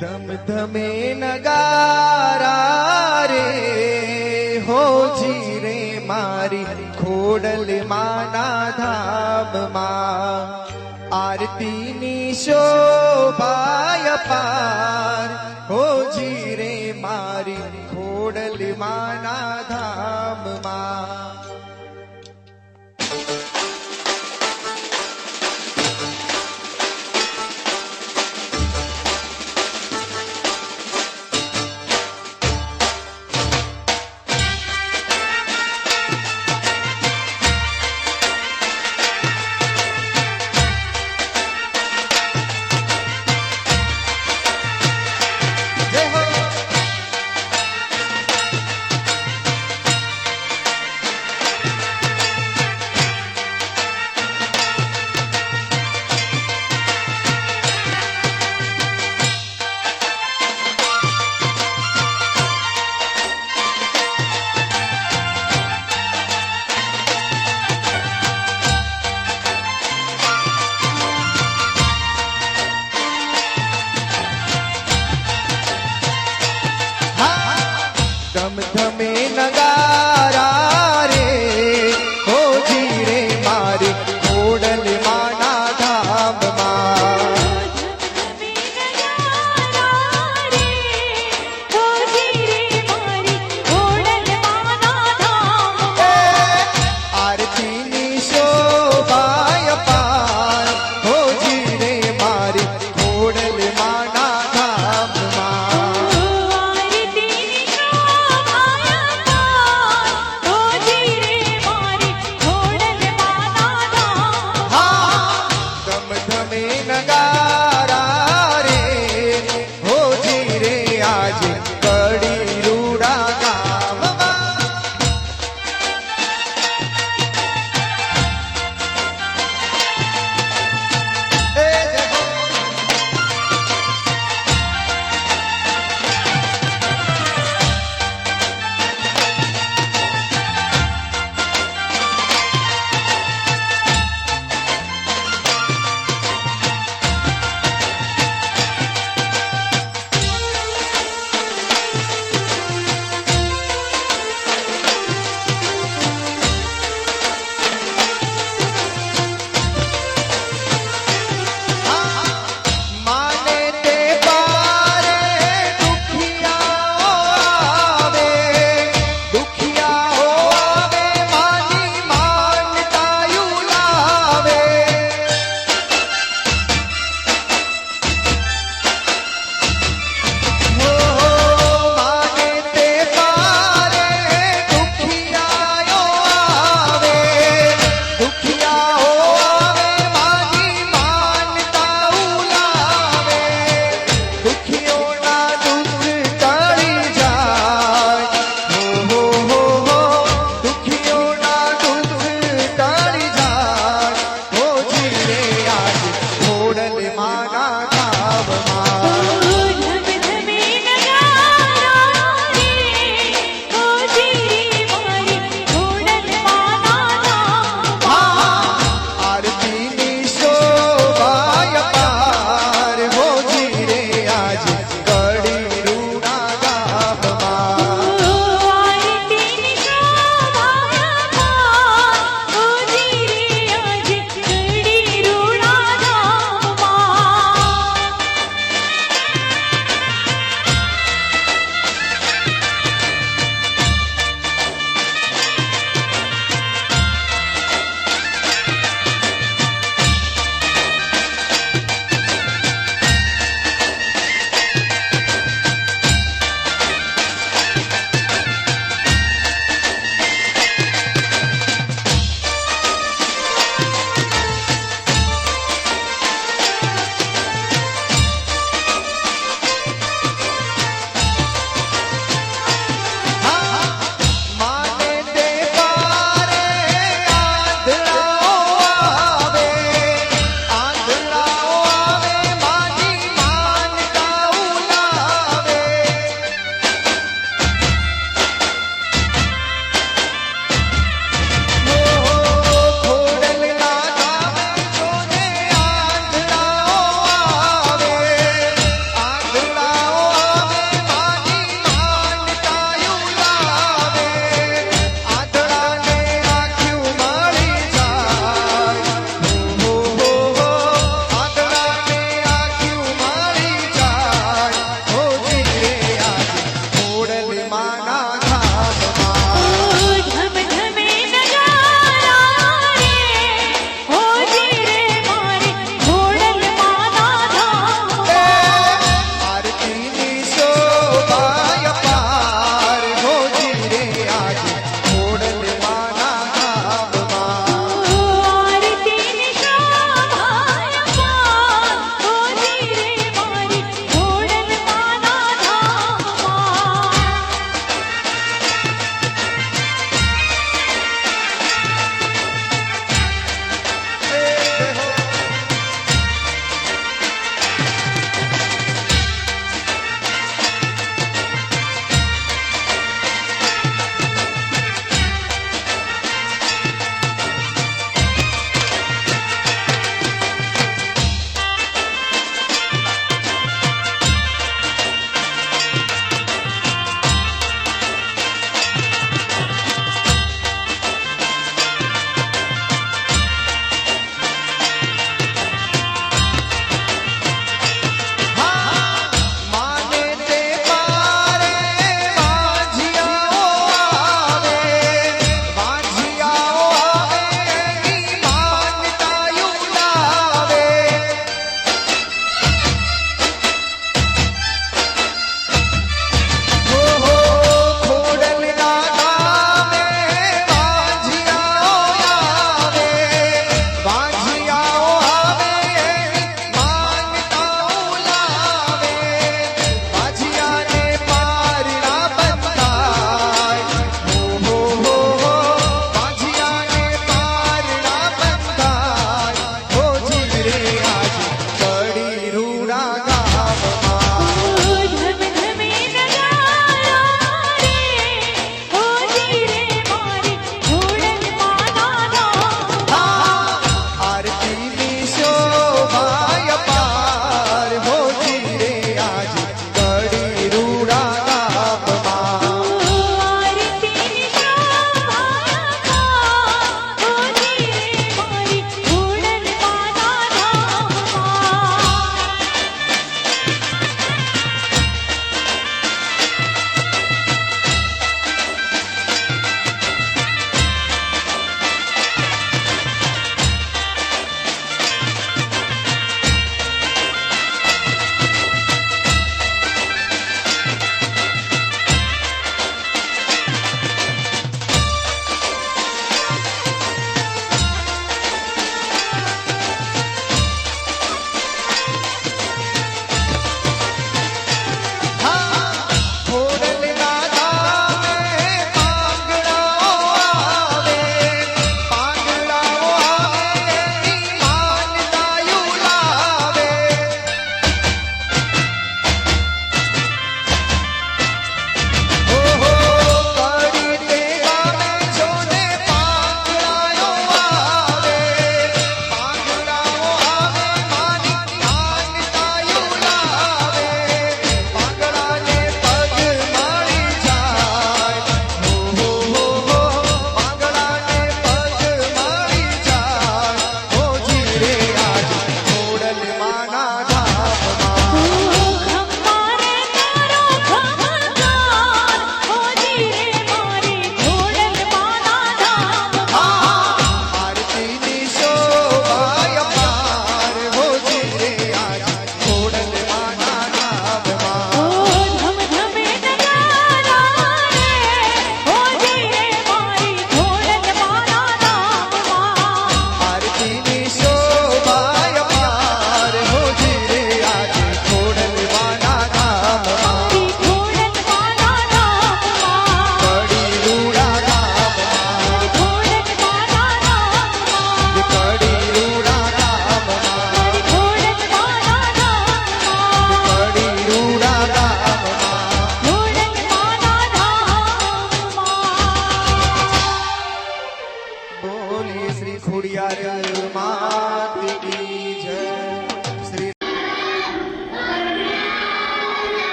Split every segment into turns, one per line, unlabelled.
ધમ ધમે નગારા રે હોજી રે મારી ખોડલ માના ધામમાં. આરતીની શોભાય પાર હોજી રે મારી ખોડલ માના
તમે નગા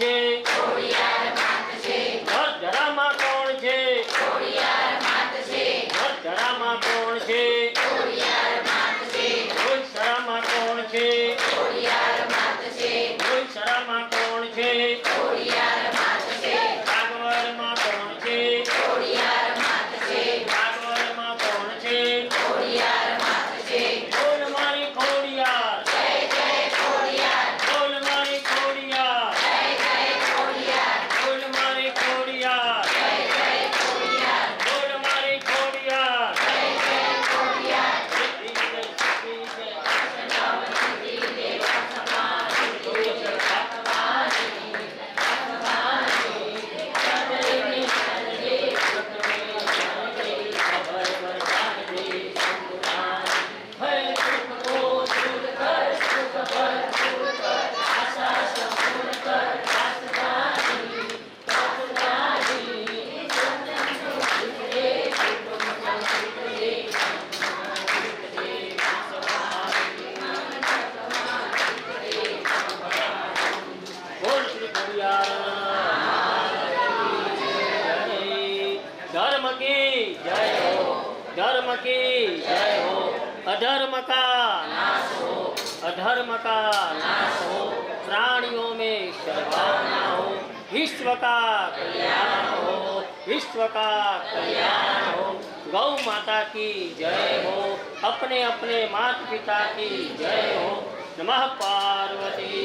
के धर्म का नाश हो अधर्म का नाश हो प्राणियों में सर्वाना हो विश्व का कल्याण हो विश्व का कल्याण हो गौ माता की जय हो अपने अपने माता पिता की जय हो नमः पार्वती